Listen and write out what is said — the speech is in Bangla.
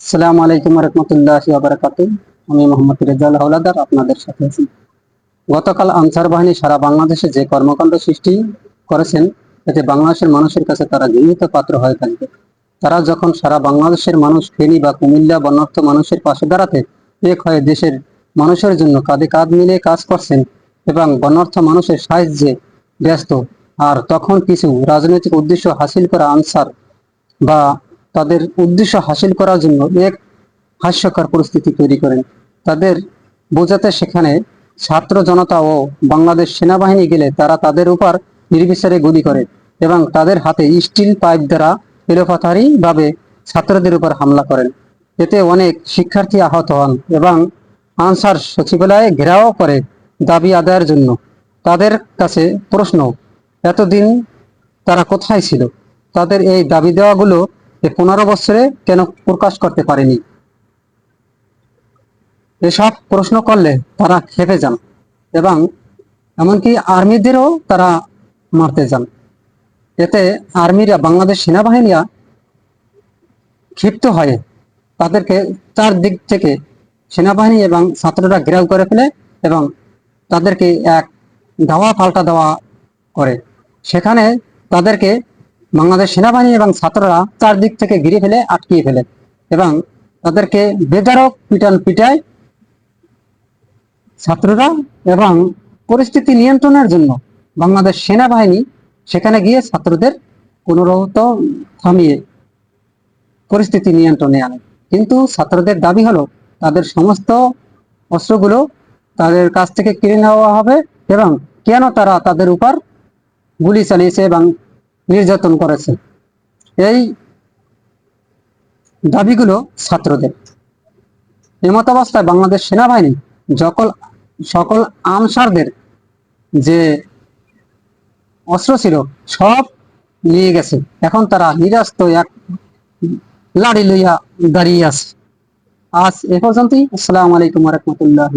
আসসালামু আলাইকুম রহমতুল্লাহ বারাকাতু আমি মোহাম্মদ রেজাল হাওলাদার, আপনাদের সাথে আছি। গতকাল আনসার বাহিনী সারা বাংলাদেশে যে কর্মকাণ্ড সৃষ্টি করেছেন, এতে বাংলাদেশের মানুষের কাছে তারা গৃহীত পাত্র হয়ে থাকবে তারা যখন সারা বাংলাদেশের মানুষ ফেনী বা কুমিল্লা বন্যার্থ মানুষের পাশে দাঁড়াতে এক হয়ে দেশের মানুষের জন্য কাঁধে কাঁধ মিলিয়ে কাজ করছেন এবং বন্যার্থ মানুষের সাহায্যে ব্যস্ত, আর তখন কিছু রাজনৈতিক উদ্দেশ্য হাসিল করা আনসার বা তাদের উদ্দেশ্য হাসিল করার জন্য এক হাস্যকর পরিস্থিতি তৈরি করেন। তাদের বোঝাতে সেখানে ছাত্র জনতা ও বাংলাদেশ সেনাবাহিনী গেলে তারা তাদের উপর নির্বিচারে গুলি করে এবং তাদের হাতে স্টিল পাইপ দ্বারা এলোপাথারি ভাবে ছাত্রদের উপর হামলা করেন। এতে অনেক শিক্ষার্থী আহত হন এবং আনসার সচিবালয়ে ঘেরাও করে দাবি আদায়ের জন্য। তাদের কাছে প্রশ্ন, এতদিন তারা কোথায় ছিল? তাদের এই দাবি দেওয়াগুলো পনেরো বছরে কেন প্রকাশ করতে পারেনি? এসব প্রশ্ন করলে তারা খেপে যান এবং এমনকি আর্মিদেরও তারা মারতে যান। এতে আর্মিরা, বাংলাদেশ সেনাবাহিনীরা ক্ষিপ্ত হয়ে তাদেরকে চারদিক থেকে সেনাবাহিনী এবং ছাত্ররা ঘেরাও করে ফেলে এবং তাদেরকে এক ধাওয়া পাল্টা দেওয়া করে। সেখানে তাদেরকে বাংলাদেশ সেনাবাহিনী এবং ছাত্ররা চারদিক থেকে ঘিরে ফেলে, আটকিয়ে ফেলে এবং তাদেরকে বেদারক পিটান পিটায় ছাত্ররা এবং পরিস্থিতি নিয়ন্ত্রণের জন্য বাংলাদেশ সেনাবাহিনী সেখানে গিয়ে ছাত্রদের পুনরত থামিয়ে পরিস্থিতি নিয়ন্ত্রণে আনে। কিন্তু ছাত্রদের দাবি হলো, তাদের সমস্ত অস্ত্রগুলো তাদের কাছ থেকে কিনে নেওয়া হবে এবং কেন তারা তাদের উপর গুলি চালিয়েছে এবং নির্যাতন করেছে। এই দাবিগুলো ছাত্রদের। এমতাবস্থায় বাংলাদেশ সেনাবাহিনী সকল সকল আনসারদের যে অস্ত্র ছিল সব নিয়ে গেছে। এখন তারা নিরাস্ত এক লাড়ি লইয়া দাঁড়িয়ে আছে। আজ এ পর্যন্তই। আসসালামু আলাইকুম রহমতুল্লাহ